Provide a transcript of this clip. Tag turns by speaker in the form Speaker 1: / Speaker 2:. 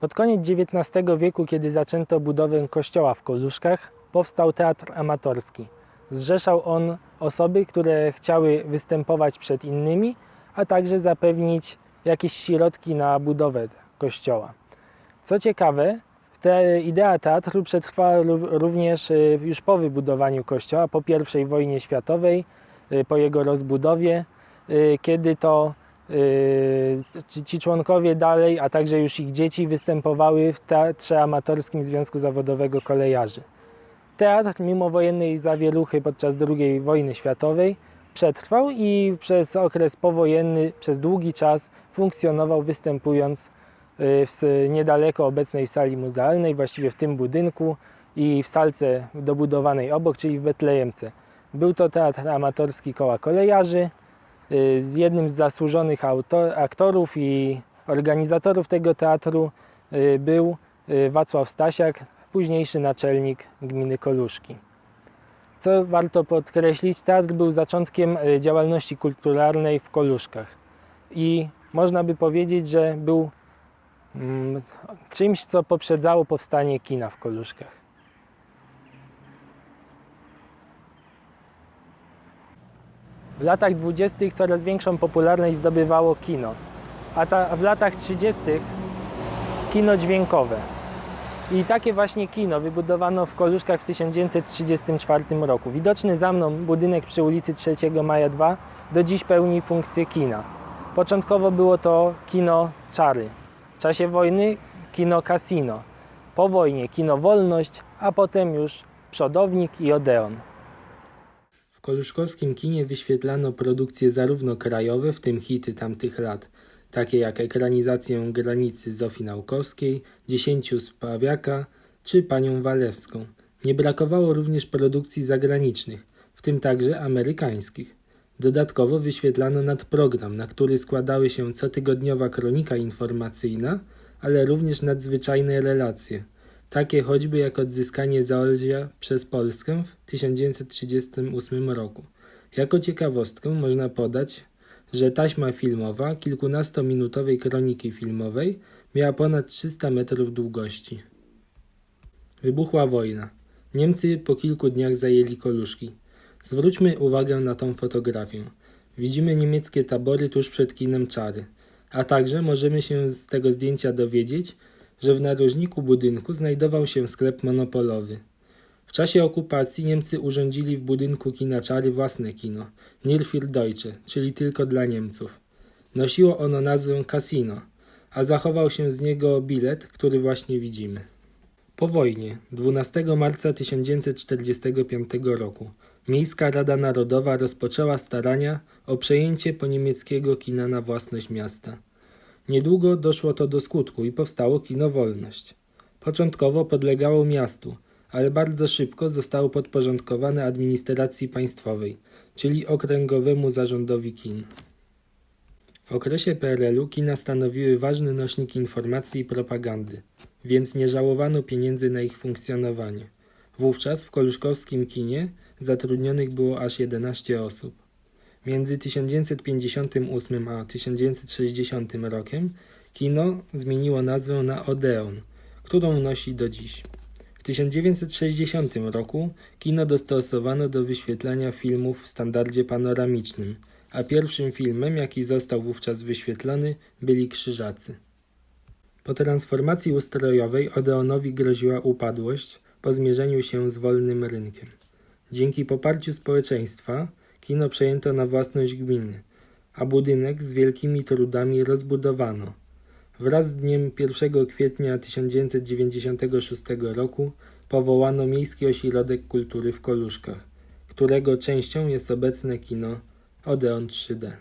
Speaker 1: Pod koniec XIX wieku, kiedy zaczęto budowę kościoła w Koluszkach, powstał teatr amatorski. Zrzeszał on osoby, które chciały występować przed innymi, a także zapewnić jakieś środki na budowę kościoła. Co ciekawe, te, idea teatru przetrwała ró- również y, już po wybudowaniu kościoła, po I wojnie światowej, y, po jego rozbudowie, y, kiedy to ci- ci członkowie dalej, a także już ich dzieci występowały w Teatrze Amatorskim Związku Zawodowego Kolejarzy. Teatr mimo wojennej zawieruchy podczas II wojny światowej przetrwał i przez okres powojenny, przez długi czas funkcjonował występując y, w niedaleko obecnej sali muzealnej, właściwie w tym budynku i w salce dobudowanej obok, czyli w Betlejemce. Był to teatr amatorski koła kolejarzy. Y, Z jednym z zasłużonych auto- aktorów i organizatorów tego teatru y, był y, Wacław Stasiak, późniejszy naczelnik gminy Koluszki. Co warto podkreślić, teatr był zaczątkiem działalności kulturalnej w Koluszkach i można by powiedzieć, że był mm, czymś, co poprzedzało powstanie kina w Koluszkach. W latach 20. coraz większą popularność zdobywało kino, a ta, w latach 30. kino dźwiękowe. I takie właśnie kino wybudowano w Koluszkach w 1934 roku. Widoczny za mną budynek przy ulicy 3 Maja 2 do dziś pełni funkcję kina. Początkowo było to kino Czary. W czasie wojny kino Casino. Po wojnie kino Wolność, a potem już Przodownik i Odeon. W koluszkowskim kinie wyświetlano produkcje zarówno krajowe, w tym hity tamtych lat, takie jak ekranizację Granicy Zofii Naukowskiej, Dziesięciu Spawiaka czy Panią Walewską. Nie brakowało również produkcji zagranicznych, w tym także amerykańskich. Dodatkowo wyświetlano nadprogram, na który składały się cotygodniowa kronika informacyjna, ale również nadzwyczajne relacje, takie choćby jak odzyskanie Zaolzia przez Polskę w 1938 roku. Jako ciekawostkę można podać, że taśma filmowa kilkunastominutowej kroniki filmowej miała ponad 300 metrów długości. Wybuchła wojna. Niemcy po kilku dniach zajęli Koluszki. Zwróćmy uwagę na tą fotografię. Widzimy niemieckie tabory tuż przed kinem Czary, a także możemy się z tego zdjęcia dowiedzieć, że w narożniku budynku znajdował się sklep monopolowy. W czasie okupacji Niemcy urządzili w budynku kina Czary własne kino, Nur für Deutsche, czyli tylko dla Niemców. Nosiło ono nazwę Casino, a zachował się z niego bilet, który właśnie widzimy. Po wojnie, 12 marca 1945 roku, Miejska Rada Narodowa rozpoczęła starania o przejęcie po niemieckiego kina na własność miasta. Niedługo doszło to do skutku i powstało kino Wolność. Początkowo podlegało miastu, ale bardzo szybko zostało podporządkowane administracji państwowej, czyli Okręgowemu Zarządowi Kin. W okresie PRL-u kina stanowiły ważny nośnik informacji i propagandy, więc nie żałowano pieniędzy na ich funkcjonowanie. Wówczas w koluszkowskim kinie zatrudnionych było aż 11 osób. Między 1958 a 1960 rokiem kino zmieniło nazwę na Odeon, którą nosi do dziś. W 1960 roku kino dostosowano do wyświetlania filmów w standardzie panoramicznym, a pierwszym filmem, jaki został wówczas wyświetlony, byli Krzyżacy. Po transformacji ustrojowej Odeonowi groziła upadłość po zmierzeniu się z wolnym rynkiem. Dzięki poparciu społeczeństwa kino przejęto na własność gminy, a budynek z wielkimi trudami rozbudowano. Wraz z dniem 1 kwietnia 1996 roku powołano Miejski Ośrodek Kultury w Koluszkach, którego częścią jest obecne kino Odeon 3D.